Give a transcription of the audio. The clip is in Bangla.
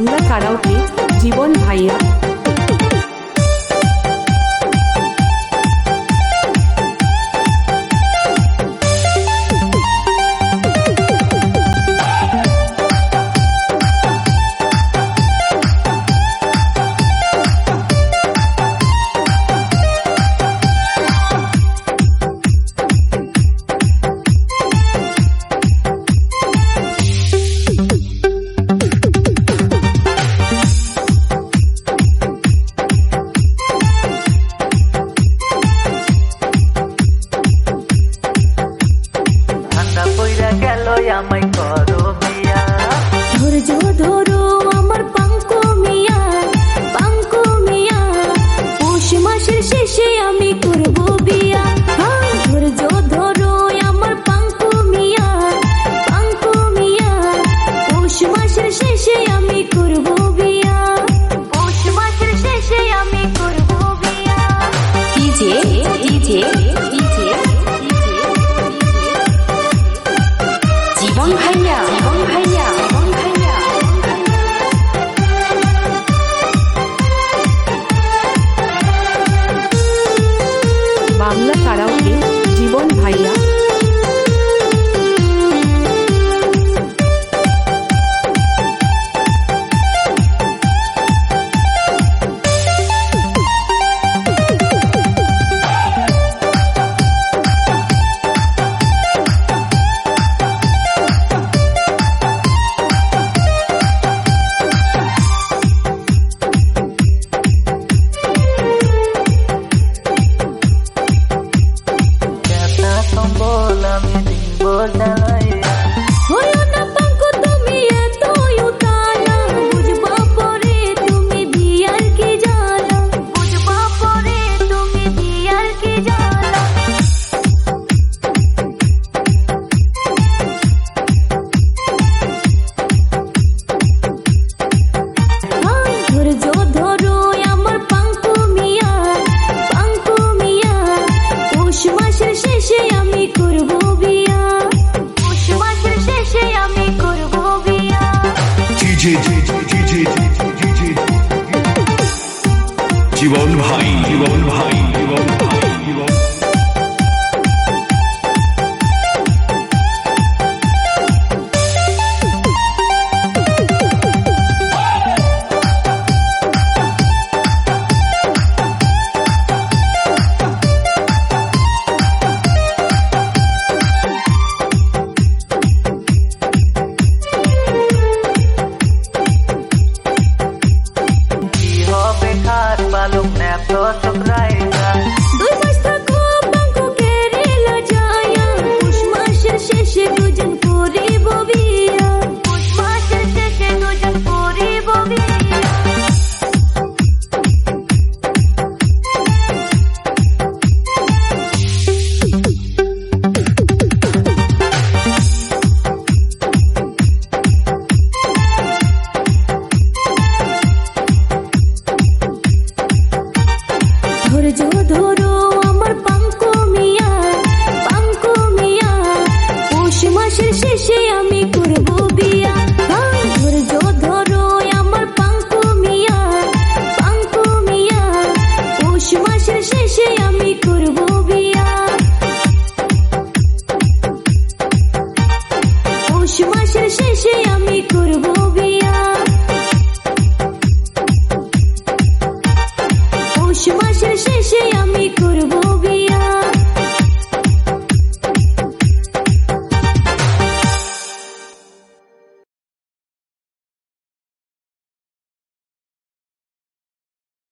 বাংলা কারাওকে জীবন ভাইয়া আমি করব বিয়া। পৌষ মাসের জীবন ভাই জীবন ভাই জীবন ভাই Right. 谢谢。